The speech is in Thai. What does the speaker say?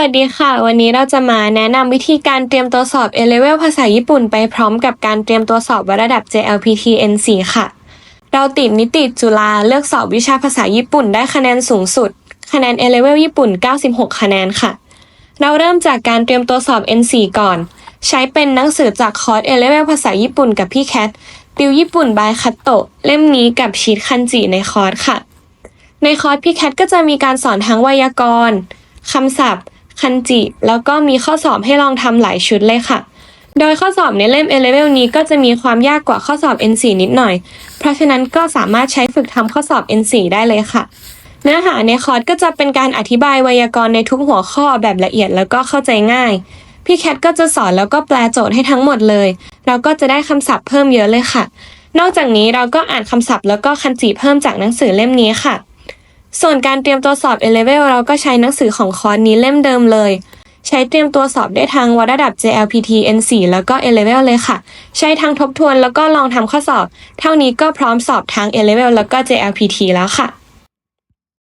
วัสดีค่ะ วันนี้เราจะมาแนะนำวิธีการเตรียมตัวสอบ A-Level ภาษาญี่ปุ่นไปพร้อมกับการเตรียมตัวสอบวัดระดับ JLPT N4 ค่ะ เราติดนิติจุฬาเลือกสอบวิชาภาษาญี่ปุ่นได้คะแนนสูงสุด คะแนน A-Level ญี่ปุ่น 96 คะแนนค่ะ เราเริ่มจากการเตรียมตัวสอบ N4 ก่อน ใช้เป็นหนังสือจากคอร์ส A-Level ภาษาญี่ปุ่นกับพี่แคทติวญี่ปุ่นบายคัตโตะเล่มนี้กับชีทคันจิในคอร์สค่ะ ในคอร์สพี่แคทก็จะมีการสอนทั้งไวยากรณ์คำศัพท์ คันจิ แล้วก็มีข้อสอบให้ลองทำหลายชุดเลยค่ะ โดยข้อสอบในเล่ม A-Level นี้ก็จะมีความยากกว่าข้อสอบ N4 นิดหน่อย เพราะฉะนั้นก็สามารถใช้ฝึกทำข้อสอบ N4 ได้เลยค่ะ เนื้อหาในคอร์สก็จะเป็นการอธิบายไวยากรณ์ในทุกหัวข้อแบบละเอียดแล้วก็เข้าใจง่าย พี่แคทก็จะสอนแล้วก็แปลโจทย์ให้ทั้งหมดเลย เราก็จะได้คำศัพท์เพิ่มเยอะเลยค่ะ นอกจากนี้เราก็อ่านคำศัพท์แล้วก็คันจิเพิ่มจากหนังสือเล่มนี้ค่ะ ส่วนการเตรียมตัวสอบ A-Level เราก็ใช้หนังสือของคอร์สนี้เล่มเดิมเลย ใช้เตรียมตัวสอบได้ทางวัดระดับ JLPT N4 แล้วก็ A-Level เลยค่ะ ใช้ทางทบทวนแล้วก็ลองทำข้อสอบ เท่านี้ก็พร้อมสอบทั้ง A-Level แล้วก็ JLPT แล้วค่ะ